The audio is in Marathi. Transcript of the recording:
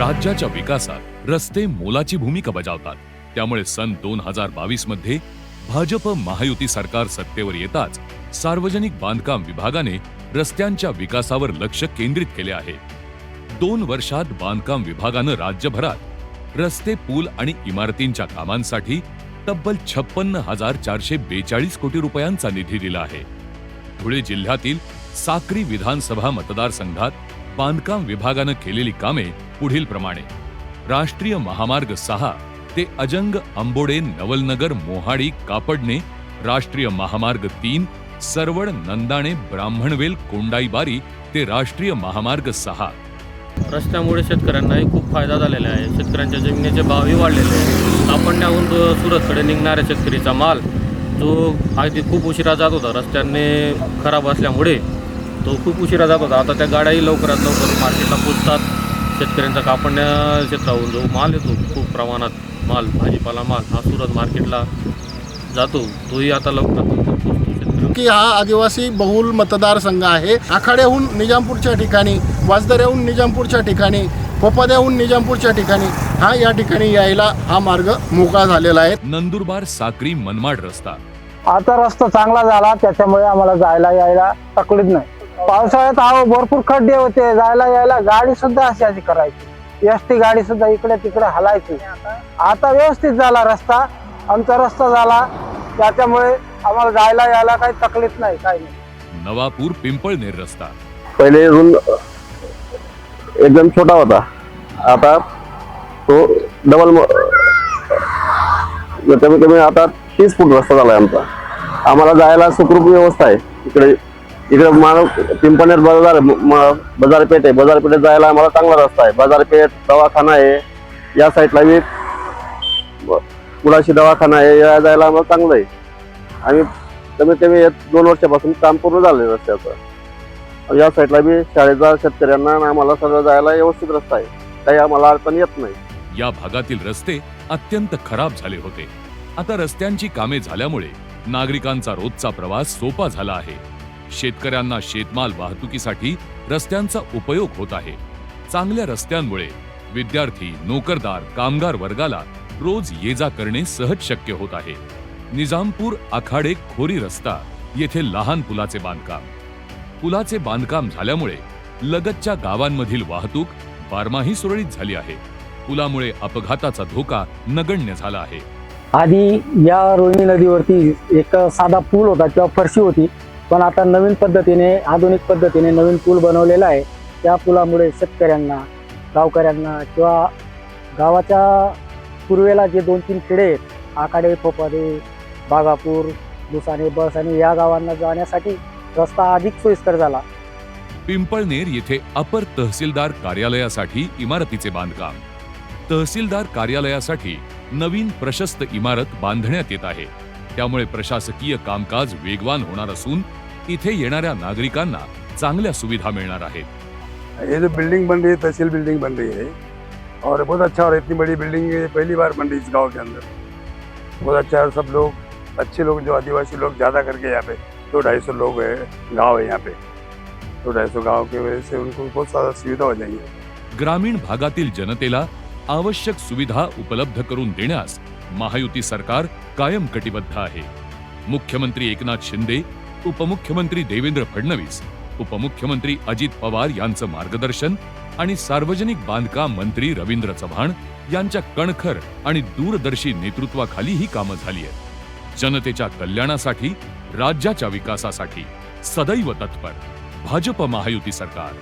राज्याच्या विकासात रस्ते मोलाची भूमिका बजावतात. त्यामुळे सन दोन हजार बावीसमध्ये भाजप महायुती सरकार सत्तेवर येताच सार्वजनिक बांधकाम विभागाने रस्त्यांच्या विकासावर लक्ष केंद्रित केले आहे. दोन वर्षात बांधकाम विभागानं राज्यभरात रस्ते पूल आणि इमारतींच्या कामांसाठी तब्बल छप्पन्न हजार चारशे बेचाळीस कोटी रुपयांचा निधी दिला आहे. धुळे जिल्ह्यातील साक्री विधानसभा मतदारसंघात बांधकाम विभागानं केलेली कामे पुढील प्रमाणे. राष्ट्रीय महामार्ग सहा ते अजंग आंबोडे नवलनगर मोहाडी कापडणे राष्ट्रीय महामार्ग तीन सरवड नंदाणे ब्राह्मणवेल कोंडाईबारी ते राष्ट्रीय महामार्ग सहा. रस्त्यामुळे शेतकऱ्यांनाही खूप फायदा झालेला आहे. शेतकऱ्यांच्या जमिनीचे भावही वाढलेले आहे. कापडण्याहून सुरतकडे निघणाऱ्या शेतकरीचा माल जो अगदी खूप उशिरा जात होता रस्त्याने खराब असल्यामुळे तो खूप उशिरा जात होता. आता त्या गाड्याही लवकरात लवकर मार्केटला पोचतात शेतकऱ्यांचा कापडण्या क्षेत्राहून जो माल येतो खूप प्रमाणात माल भाजीपाला माल हा सुरत मार्केटला जातो. तोही आता लवकरात लवकर पोचतो की हा आदिवासी बहुल मतदारसंघ आहे. आखाड्याहून निजामपूरच्या ठिकाणी वाजदऱ्याहून निजामपूरच्या ठिकाणी पोपाद्याहून निजामपूरच्या ठिकाणी हा या ठिकाणी यायला हा मार्ग मोकळा झालेला आहे. नंदुरबार साक्री मनमाड रस्ता. आता रस्ता चांगला झाला त्याच्यामुळे आम्हाला जायला यायला तकलीफ नाही. पावसाळ्यात अहो भरपूर खड्डे होते. जायला यायला गाडी सुद्धा अशी अशी करायची. एस टी गाडी सुद्धा इकडे तिकडे हलायची. आता व्यवस्थित झाला रस्ता. आमचा रस्ता झाला. त्याच्यामुळे आम्हाला जायला यायला काही तकलीफ नाही काही नाही. नवापूर पिंपळनेर रस्ता. पहिले रुंद एकदम छोटा होता. आता तो डबल कमी कमी आता तीस फूट रस्ता झालाय आमचा. आम्हाला जायला सुखरूप व्यवस्था आहे. इकडे इकडे मानव पिंपणेर बाजार बाजारपेठ आहे. बाजारपेठेत जायला आम्हाला चांगला रस्ता आहे. बाजारपेठ दवाखाना आहे. या साईडला बी मुलाशी दवाखाना आहे. या जायला आम्हाला चांगलं आहे. आम्ही कमीत कमी दोन वर्षापासून काम पूर्ण झालं रस्त्याचं. या साईडला बी शाळेचा शेतकऱ्यांना आणि आम्हाला सगळं जायला व्यवस्थित रस्ता आहे. काही आम्हाला अडचण येत नाही. या भागातील रस्ते अत्यंत खराब झाले होते. आता रस्त्यांची कामे झाल्यामुळे नागरिकांचा रोजचा प्रवास सोपा झाला आहे. शेतकऱ्यांना शेतमाल वाहतुकीसाठी रस्त्यांचा उपयोग होत आहे. चांगल्या रस्त्यांमुळे विद्यार्थी नोकरदार कामगार वर्गाला रोज ये जा करणे सहज शक्य होत आहे. निजामपूर आखाडे खोरी रस्ता येथे लहान पुलाचे बांधकाम. पुलाचे बांधकाम झाल्यामुळे लगतच्या गावांमधील वाहतूक बारमाही सुरळीत झाली आहे. पुलामुळे अपघाताचा धोका नगण्य झाला आहे. आधी या रोहिणी नदीवरती एक साधा पूल होता किंवा फरशी होती. पण आता नवीन पद्धतीने आधुनिक पद्धतीने नवीन पूल बनवलेला आहे. त्या पुलामुळे शेतकऱ्यांना गावकऱ्यांना किंवा गावाच्या पूर्वेला जे दोन तीन खेडे आहेत आकाडे फोपारे बागापूर दुसाने बस आणि या गावांना जाण्यासाठी रस्ता अधिक सोयीस्कर झाला. पिंपळनेर येथे अपर तहसीलदार कार्यालयासाठी इमारतीचे बांधकाम. तहसीलदार कार्यालयासाठी नवीन प्रशस्त इमारत बांधण्यात येत आहे. त्यामुळे प्रशासकीय कामकाज वेगवान होणार असून इथे येणाऱ्या नागरिकांना चांगल्या सुविधा मिळणार आहेत. ये जो बिल्डिंग बन रही है तहसील बिल्डिंग बन रही है और बहुत अच्छा और इतनी बड़ी बिल्डिंग ये पहली बार बन रही है इस गांव के अंदर. बहुत अच्छा है और सब लोग अच्छे लोग जो आदिवासी लोग ज़्यादा करके यहाँ पे दो ढाई सौ लोग है गाँव है यहाँ पे. दो ढाई सौ गाँव की वजह से उनको बहुत सारा सुविधा हो जाएंगे. ग्रामीण भागातील जनतेला आवश्यक सुविधा उपलब्ध करून देण्यास महायुती सरकार कायम कटिबद्ध आहे. मुख्यमंत्री एकनाथ शिंदे उपमुख्यमंत्री देवेंद्र फडणवीस उपमुख्यमंत्री अजित पवार यांचं मार्गदर्शन आणि सार्वजनिक बांधकाम मंत्री रवींद्र चव्हाण यांच्या कणखर आणि दूरदर्शी नेतृत्वाखाली ही कामं झाली आहेत. जनतेच्या कल्याणासाठी राज्याच्या विकासासाठी सदैव तत्पर भाजप महायुती सरकार.